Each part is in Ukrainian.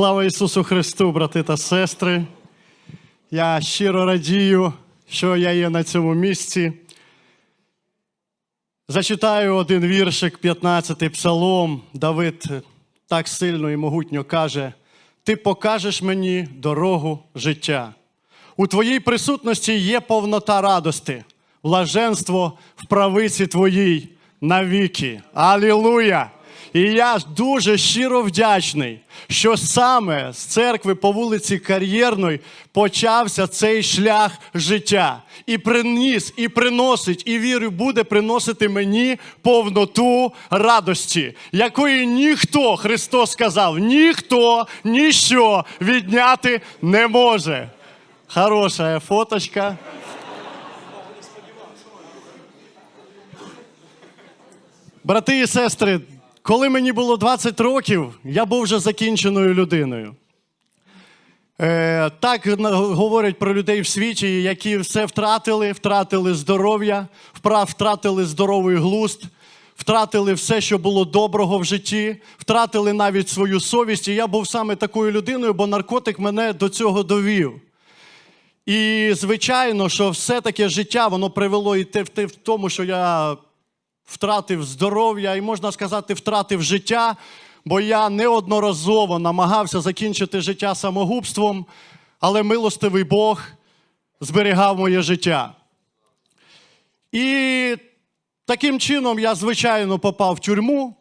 Слава Ісусу Христу, брати та сестри. Я щиро радію, що я є на цьому місці. Зачитаю один віршик, 15 псалом. Давид так сильно і могутньо каже: Ти покажеш мені дорогу життя. У твоїй присутності є повнота радости, блаженство в правиці твоїй навіки. Алілуя! І я дуже щиро вдячний, що саме з церкви по вулиці Кар'єрної почався цей шлях життя. І приніс, і приносить, і вірю, буде приносити мені повноту радості, якої ніхто, Христос сказав, ніхто ніщо відняти не може. Хороша фоточка. Брати і сестри, коли мені було 20 років, я був вже закінченою людиною. Е, так говорять про людей в світі, які все втратили, втратили здоров'я, втратили здоровий глузд, втратили все, що було доброго в житті, втратили навіть свою совість. І я був саме такою людиною, бо наркотик мене до цього довів. І звичайно, що все таке життя воно привело і те в тому, що я втратив здоров'я і, можна сказати, втратив життя, бо я неодноразово намагався закінчити життя самогубством, але милостивий Бог зберігав моє життя. І таким чином я, звичайно, попав в тюрму.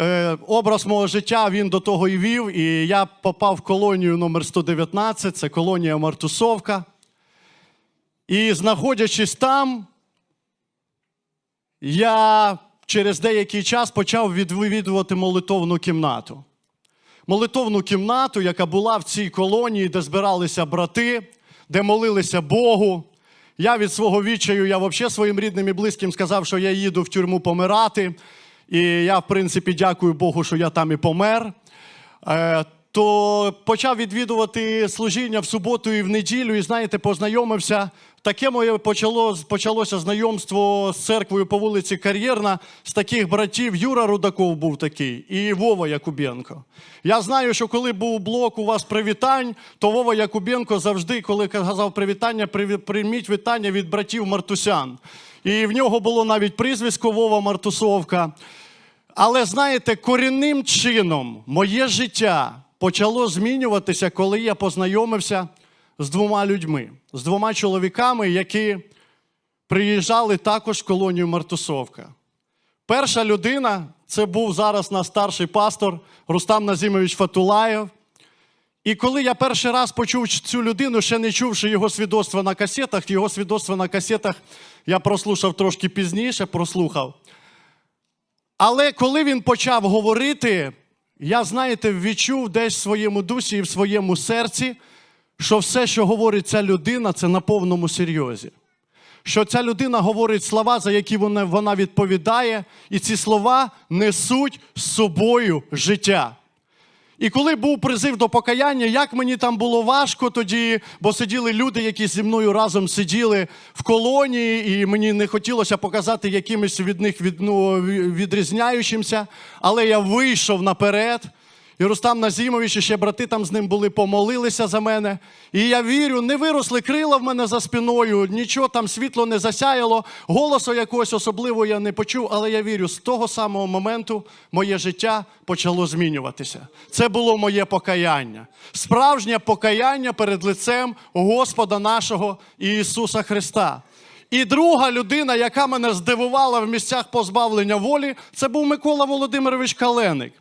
Е, образ мого життя він до того і вів, і я попав в колонію номер 119, це колонія Мартусовка. І знаходячись там, я через деякий час почав відвідувати молитовну кімнату. Молитовну кімнату, яка була в цій колонії, де збиралися брати, де молилися Богу. Я від свого відчаю, я взагалі своїм рідним і близьким сказав, що я їду в тюрму помирати. І я, в принципі, дякую Богу, що я там і помер. То почав відвідувати служіння в суботу і в неділю, і знаєте, познайомився. Таке моє почало, почалося знайомство з церквою по вулиці Кар'єрна з таких братів. Юра Рудаков був такий і Вова Якубенко. Я знаю, що коли був блок у вас привітань, то Вова Якубенко завжди, коли казав привітання, прийміть вітання від братів Мартусян. І в нього було навіть прізвисько Вова Мартусовка. Але знаєте, корінним чином моє життя почало змінюватися, коли я познайомився з двома людьми, з двома чоловіками, які приїжджали також в колонію Мартусовка. Перша людина це був зараз наш старший пастор Рустам Назімович Фатулаєв. І коли я перший раз почув цю людину, ще не чувши його свідоцтва на касетах, його свідоцтва на касетах я прослухав трошки пізніше, прослухав. Але коли він почав говорити, я, знаєте, відчув десь в своєму дусі і в своєму серці, що все, що говорить ця людина, це на повному серйозі. Що ця людина говорить слова, за які вона, відповідає, і ці слова несуть з собою життя. І коли був призив до покаяння, як мені там було важко тоді, бо сиділи люди, які зі мною разом сиділи в колонії, і мені не хотілося показати якимось від них від, ну, відрізняючимся. Але я вийшов наперед. І Рустам Назімович і ще брати там з ним були, помолилися за мене. І я вірю, не виросли крила в мене за спиною, нічого там світло не засяяло, голосу якогось особливого я не почув, але я вірю, з того самого моменту моє життя почало змінюватися. Це було моє покаяння. Справжнє покаяння перед лицем Господа нашого Ісуса Христа. І друга людина, яка мене здивувала в місцях позбавлення волі, це був Микола Володимирович Каленик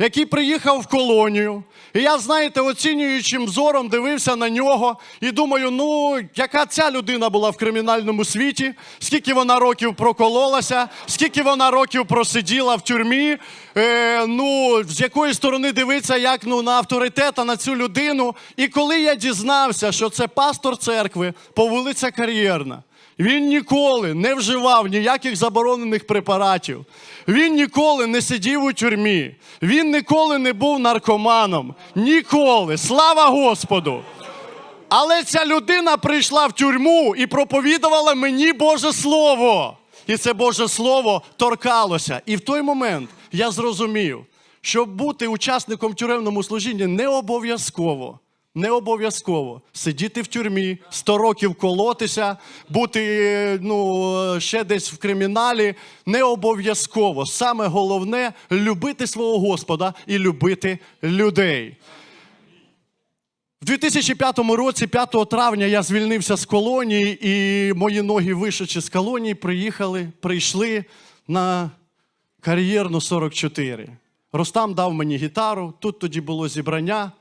який приїхав в колонію. І я, знаєте, оцінюючим зором дивився на нього і думаю, ну, яка ця людина була в кримінальному світі, скільки вона років прокололася, скільки вона років просиділа в тюрмі. Е, ну, з якої сторони дивитися, як ну, на авторитета, на цю людину. І коли я дізнався, що це пастор церкви по вулиця Кар'єрна, він ніколи не вживав ніяких заборонених препаратів. Він ніколи не сидів у тюрмі. Він ніколи не був наркоманом. Ніколи. Слава Господу! Але ця людина прийшла в тюрму і проповідувала мені Боже Слово. І це Боже Слово торкалося. І в той момент я зрозумів, щоб бути учасником тюремному служінні, не обов'язково. Не обов'язково сидіти в тюрмі, 100 років колотися, бути ну, ще десь в криміналі. Не обов'язково. Саме головне любити свого Господа і любити людей. В 2005 році, 5 травня, я звільнився з колонії, і мої ноги, вийшовши з колонії, приїхали, прийшли на кар'єрну 44. Ростам дав мені гітару, тут тоді було зібрання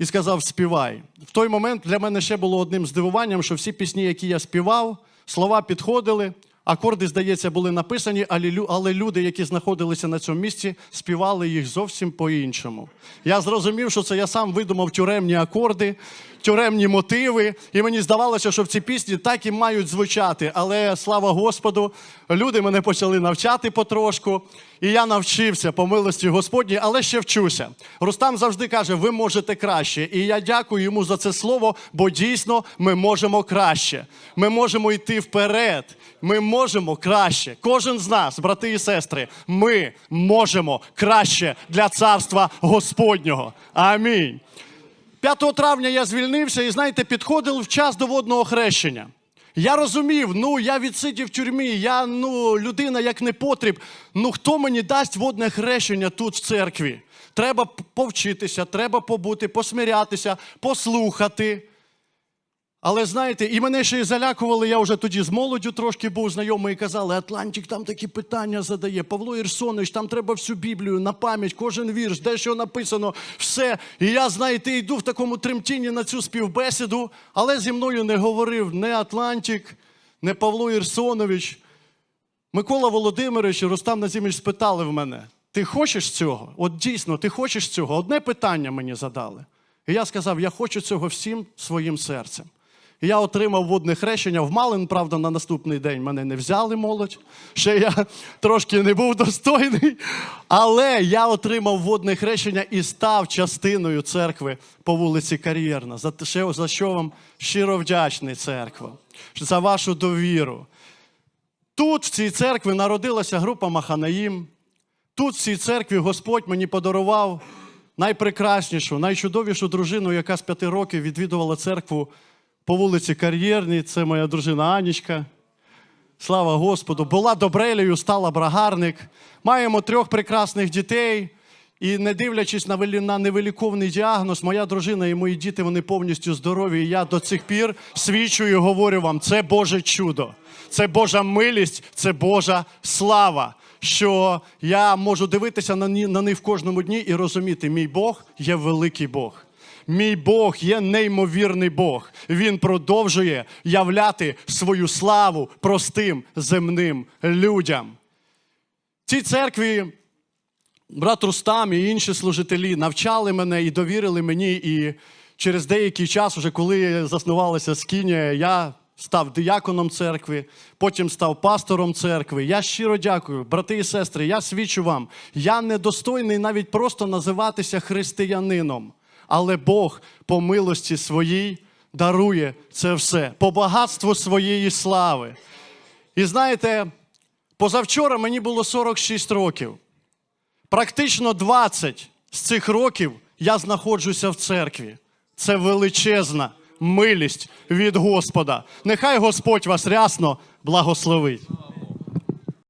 і сказав: співай. В той момент для мене ще було одним здивуванням, що всі пісні, які я співав, слова підходили, акорди, здається, були написані, але люди, які знаходилися на цьому місці, співали їх зовсім по-іншому. Я зрозумів, що це я сам видумав тюремні акорди, тюремні мотиви, і мені здавалося, що в ці пісні так і мають звучати. Але слава Господу, люди мене почали навчати потрошку, і я навчився по милості Господній, але ще вчуся. Рустам завжди каже: ви можете краще. І я дякую йому за це слово, бо дійсно ми можемо краще. Ми можемо йти вперед. Ми можемо краще. Кожен з нас, брати і сестри, ми можемо краще для царства Господнього. Амінь. 5 травня я звільнився і, знаєте, підходив в час до водного хрещення. Я розумів, ну я відсидів в тюрмі, я ну, людина як не потріб. Ну хто мені дасть водне хрещення тут в церкві? Треба повчитися, треба побути, посмирятися, послухати. Але знаєте, і мене ще й залякували, я вже тоді з молоддю трошки був знайомий і казали, Атлантик там такі питання задає. Павло Ірсонович, там треба всю Біблію на пам'ять, кожен вірш, де що написано, все. І я, знаєте, йду в такому тремтінні на цю співбесіду, але зі мною не говорив не Атлантик, не Павло Ірсонович. Микола Володимирович і Рустам Назімович спитали в мене: ти хочеш цього? От дійсно, ти хочеш цього? Одне питання мені задали. І я сказав: я хочу цього всім своїм серцем. Я отримав водне хрещення в Малин, правда, на наступний день мене не взяли молодь. Ще я трошки не був достойний. Але я отримав водне хрещення і став частиною церкви по вулиці Кар'єрна. За, за що вам щиро вдячний, церква, за вашу довіру. Тут, в цій церкві, народилася група Маханаїм. Тут, в цій церкві, Господь мені подарував найпрекраснішу, найчудовішу дружину, яка з п'яти років відвідувала церкву по вулиці Кар'єрній. Це моя дружина Анічка. Слава Господу. Була добрелею, стала брагарник. Маємо трьох прекрасних дітей. І не дивлячись на, на невиліковний діагноз, моя дружина і мої діти вони повністю здорові. І я до цих пір свідчу і говорю вам: це Боже чудо, це Божа милість, це Божа слава. Що я можу дивитися на них в кожному дні і розуміти, мій Бог є великий Бог. Мій Бог є неймовірний Бог. Він продовжує являти свою славу простим земним людям. Цій церкві брат Рустам і інші служителі навчали мене і довірили мені. І через деякий час, вже коли заснувалася скінія, я став дияконом церкви, потім став пастором церкви. Я щиро дякую, брати і сестри. Я свідчу вам, я недостойний навіть просто називатися християнином, але Бог по милості своїй дарує це все, по багатству своєї слави. І знаєте, позавчора мені було 46 років. Практично 20 з цих років я знаходжуся в церкві. Це величезна милість від Господа. Нехай Господь вас рясно благословить.